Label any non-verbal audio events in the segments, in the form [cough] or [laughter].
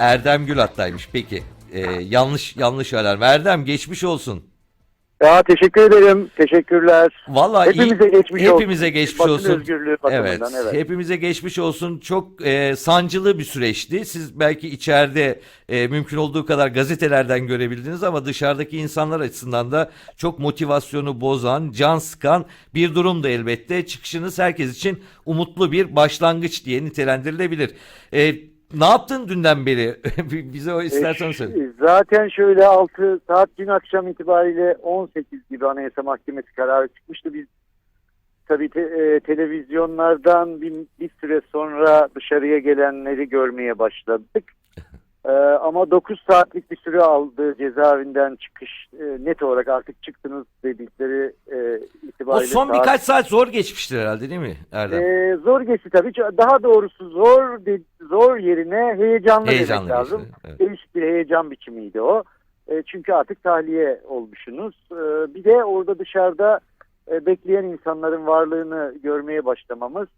Erdem Gül hattaymış. Peki. Ee, yanlış yanlış alarm. Erdem geçmiş olsun. Ya teşekkür ederim. Teşekkürler. Vallahi Hepimize iyi- geçmiş olsun. hepimize geçmiş Basın olsun. özgürlüğü Evet, bakımından, evet. hepimize geçmiş olsun. Çok e, sancılı bir süreçti. Siz belki içeride e, mümkün olduğu kadar gazetelerden görebildiniz ama dışarıdaki insanlar açısından da çok motivasyonu bozan, can sıkan bir durumdu elbette. Çıkışınız herkes için umutlu bir başlangıç diye nitelendirilebilir. E, ne yaptın dünden beri? [laughs] Bize o istersen söyle. E, Zaten şöyle 6 saat dün akşam itibariyle 18 gibi Anayasa Mahkemesi kararı çıkmıştı. Biz tabii te- e, televizyonlardan bir, bir süre sonra dışarıya gelenleri görmeye başladık. E, ama 9 saatlik bir süre aldı cezaevinden çıkış. E, net olarak artık çıktınız dedikleri e, O itibariyle. son saat- birkaç saat zor geçmiştir herhalde değil mi Erdem? Ee, zor geçti tabii. Daha doğrusu zor de- zor yerine heyecanlı, Heyecanlı demek lazım. geçti, evet. Değişik bir heyecan biçimiydi o. E, çünkü artık tahliye olmuşsunuz. E, bir de orada dışarıda e, bekleyen insanların varlığını görmeye başlamamız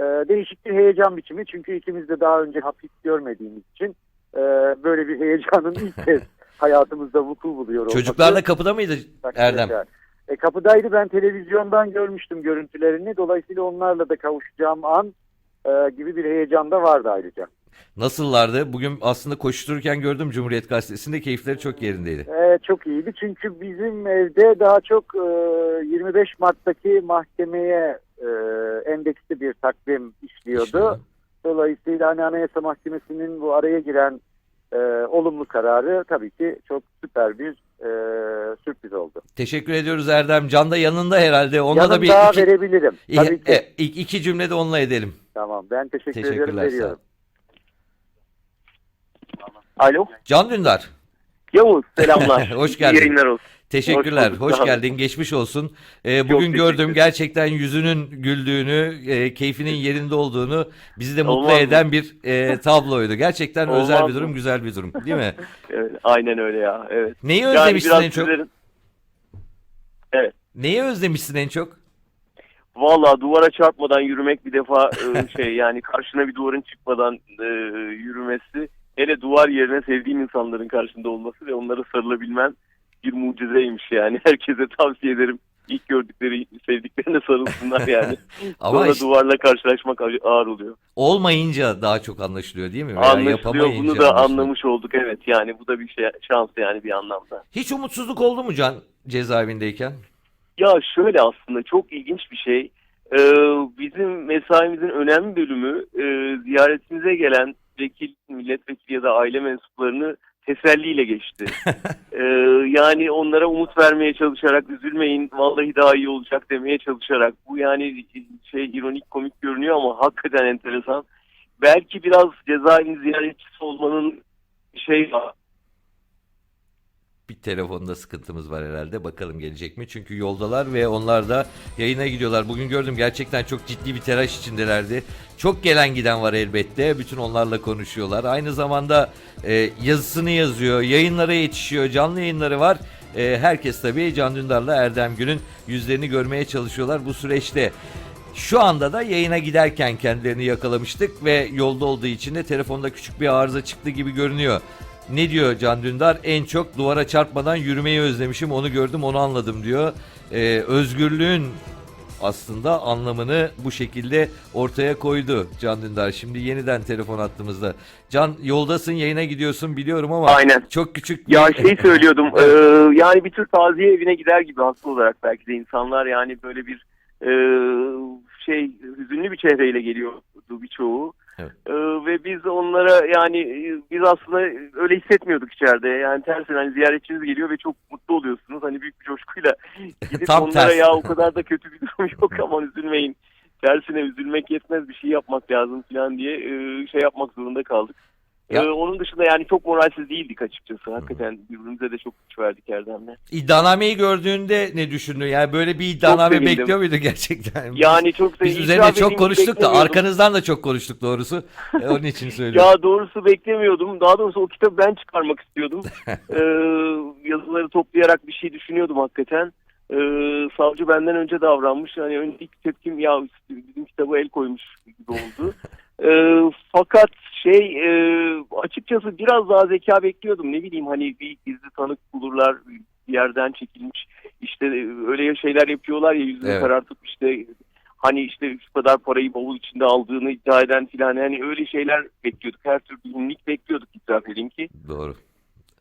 e, değişik bir heyecan biçimi. Çünkü ikimiz de daha önce hapis görmediğimiz için e, böyle bir heyecanın ilk kez [laughs] hayatımızda vuku buluyor olması. Çocuklarla kapıda mıydı Erdem? E, kapıdaydı ben televizyondan görmüştüm görüntülerini. Dolayısıyla onlarla da kavuşacağım an e, gibi bir heyecan da vardı ayrıca. Nasıllardı? Bugün aslında koştururken gördüm Cumhuriyet Gazetesi'nde keyifleri çok yerindeydi. E, çok iyiydi çünkü bizim evde daha çok e, 25 Mart'taki mahkemeye e, endeksli bir takvim işliyordu. İşte. Dolayısıyla hani Anayasa Mahkemesi'nin bu araya giren e, olumlu kararı tabii ki çok süper bir e, sürpriz oldu. Teşekkür ediyoruz Erdem. Can da yanında herhalde. Ona Yanım da bir daha iki, verebilirim. İyi- Tabii ki. e, iki, cümle de onunla edelim. Tamam ben teşekkür Teşekkürler, ediyorum veriyorum. Alo. Can Dündar. Yavuz selamlar. [laughs] Hoş İyi geldin. yayınlar olsun. Teşekkürler. Hoş Hoş, geldin. Geçmiş olsun. Ee, bugün gördüm gerçekten yüzünün güldüğünü, e, keyfinin yerinde olduğunu bizi de mutlu Olmaz mı? eden bir e, tabloydu. Gerçekten Olmaz özel bir mı? durum, güzel bir durum. Değil mi? [laughs] Evet, aynen öyle ya. Evet. Neyi Yani özlemişsin en çok? sizlerin Neyi özlemişsin en çok? Valla duvara çarpmadan yürümek bir defa e, [laughs] şey yani karşına bir duvarın çıkmadan e, yürümesi hele duvar yerine sevdiğim insanların karşında olması ve onlara sarılabilmen bir mucizeymiş yani. [laughs] Herkese tavsiye ederim. İlk gördükleri sevdiklerine sarılsınlar yani. [laughs] Ama Sonra işte duvarla karşılaşmak ağır oluyor. olmayınca daha çok anlaşılıyor değil mi? Veya Anlaşılıyor bunu da anlaşılıyor. anlamış olduk evet yani bu da bir şey şans yani bir anlamda. Hiç umutsuzluk oldu mu Can cezaevindeyken? Ya şöyle aslında çok ilginç bir şey. Ee, bizim mesaimizin önemli bölümü e, ziyaretimize gelen vekil, milletvekili ya da aile mensuplarını teselliyle geçti. [laughs] Ee, yani onlara umut vermeye çalışarak üzülmeyin vallahi daha iyi olacak demeye çalışarak bu yani şey ironik komik görünüyor ama hakikaten enteresan. Belki biraz cezaevinin ziyaretçisi olmanın şey Bir telefonda sıkıntımız var herhalde. Bakalım gelecek mi? Çünkü yoldalar ve onlar da yayına gidiyorlar. Bugün gördüm gerçekten çok ciddi bir telaş içindelerdi. Çok gelen giden var elbette. Bütün onlarla konuşuyorlar. Aynı zamanda e, yazısını yazıyor. Yayınlara yetişiyor. Canlı yayınları var. E, herkes tabii Can Dündar'la Erdem Gün'ün yüzlerini görmeye çalışıyorlar bu süreçte. Şu anda da yayına giderken kendilerini yakalamıştık ve yolda olduğu için de telefonda küçük bir arıza çıktı gibi görünüyor. Ne diyor Can Dündar? En çok duvara çarpmadan yürümeyi özlemişim. Onu gördüm, onu anladım diyor. Ee, özgürlüğün aslında anlamını bu şekilde ortaya koydu Can Dündar. Şimdi yeniden telefon attığımızda. Can yoldasın, yayına gidiyorsun biliyorum ama Aynen. çok küçük bir... Ya şey söylüyordum [laughs] e, yani bir tür taziye evine gider gibi haklı olarak belki de insanlar yani böyle bir e, şey hüzünlü bir çehreyle geliyordu birçoğu. Evet. E, ve biz onlara yani biz aslında öyle hissetmiyorduk içeride. Yani tersine hani ziyaretçiniz geliyor ve çok mutlu oluyorsunuz. Hani büyük bir coşkuyla [laughs] gidip Tam onlara tersi. ya o kadar da kötü bir durum yok [laughs] aman üzülmeyin. Tersine üzülmek yetmez bir şey yapmak lazım falan diye e, şey yapmak zorunda kaldık. Ya- Ee, onun dışında yani çok moralsiz değildik açıkçası. Hakikaten birbirimize de çok güç verdik Erdem'le. İddianameyi gördüğünde ne düşündün? Yani böyle bir iddianame sevindim. bekliyor muydu gerçekten? [laughs] Yani çok da Biz üzerine çok konuştuk da arkanızdan da çok konuştuk doğrusu. E, onun için [laughs] söylüyorum. Ya doğrusu beklemiyordum. Daha doğrusu o kitabı ben çıkarmak istiyordum. [laughs] ee, yazıları toplayarak bir şey düşünüyordum hakikaten. Ee, savcı benden önce davranmış. Hani önce ilk tepkim ya bizim kitaba el koymuş gibi oldu. E, fakat şey e, açıkçası biraz daha zeka bekliyordum. Ne bileyim hani bir gizli tanık bulurlar bir yerden çekilmiş. İşte e, öyle şeyler yapıyorlar ya yüzünü Evet. karartıp işte hani işte şu kadar parayı bavul içinde aldığını iddia eden filan yani öyle şeyler bekliyorduk. Her türlü ünlük bekliyorduk itiraf edeyim ki. Doğru.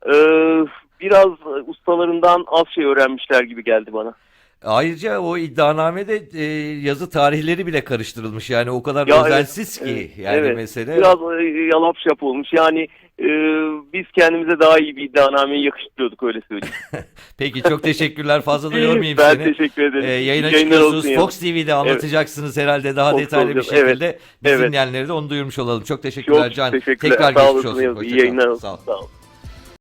Ee, biraz ustalarından az şey öğrenmişler gibi geldi bana. Ayrıca o iddianamede e, yazı tarihleri bile karıştırılmış. Yani o kadar Ya evet, özensiz ki evet, yani evet. mesele. Biraz e, yalap şap olmuş. Yani e, biz kendimize daha iyi bir iddianameyi yakıştırıyorduk öyle söyleyeyim. [laughs] [laughs] Peki çok teşekkürler. Fazla da yormayayım ben seni. teşekkür ederim. Ee, yayına yayınlar çıkıyorsunuz. olsun. Fox TV'de anlatacaksınız herhalde daha Fox detaylı bir olacak, evet. şekilde. Biz Evet. dinleyenlere de onu duyurmuş olalım. Çok teşekkürler Çok Can. teşekkürler. Tekrar Sağ geçmiş olsun. İyi yayınlar olsun. Sağ ol. Sağ ol.